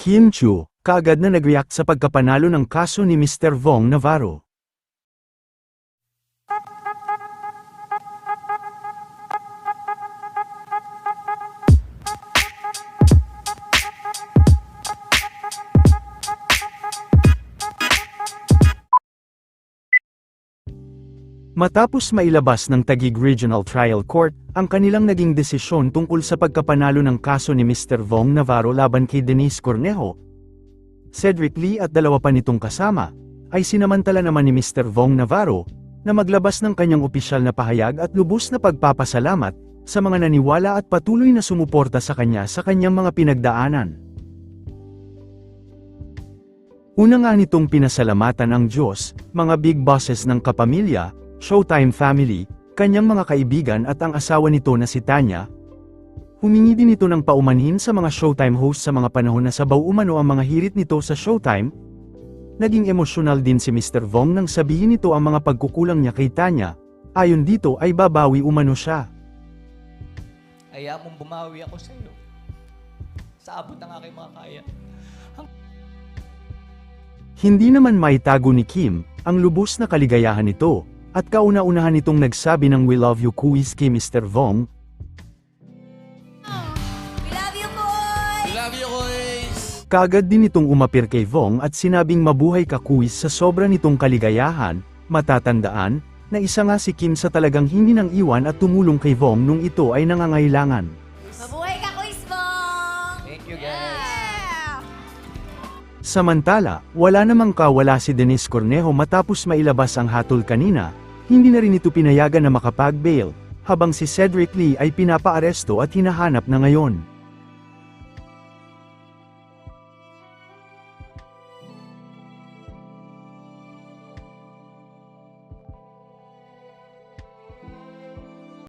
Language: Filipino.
Kim Chu, kaagad na nag-react sa pagkapanalo ng kaso ni Mr. Vong Navarro. Matapos mailabas ng Taguig Regional Trial Court, ang kanilang naging desisyon tungkol sa pagkapanalo ng kaso ni Mr. Vong Navarro laban kay Denise Cornejo, Cedric Lee at dalawa pa nitong kasama, ay sinamantala naman ni Mr. Vong Navarro, na maglabas ng kanyang opisyal na pahayag at lubos na pagpapasalamat, sa mga naniwala at patuloy na sumuporta sa kanya sa kanyang mga pinagdaanan. Una nga nitong pinasalamatan ang Diyos, mga big bosses ng kapamilya, Showtime family, kanyang mga kaibigan at ang asawa nito na si Tanya. Humingi din ito ng paumanhin sa mga Showtime hosts sa mga panahon na sabaw umano ang mga hirit nito sa Showtime. Naging emosyonal din si Mr. Vong nang sabihin nito ang mga pagkukulang niya kay Tanya. Ayon dito ay babawi umano siya. Kaya mong bumawi ako sa iyo. Sa abot ng aking mga kaya. Hindi naman maitago ni Kim, ang lubos na kaligayahan nito, at kauna-unahan nitong nagsabi ng We love you kuis kay Mr. Vong, We love you, boy! love you, boys! Kaagad din itong umapir kay Vong at sinabing mabuhay ka kuis sa sobra nitong kaligayahan, matatandaan, na isa nga si Kim sa talagang hindi nang iwan at tumulong kay Vong nung ito ay nangangailangan. Samantala, wala namang kawala si Denise Cornejo matapos mailabas ang hatol kanina, hindi na rin ito pinayagan na makapag-bail, habang si Cedric Lee ay pinapaaresto at hinahanap na ngayon.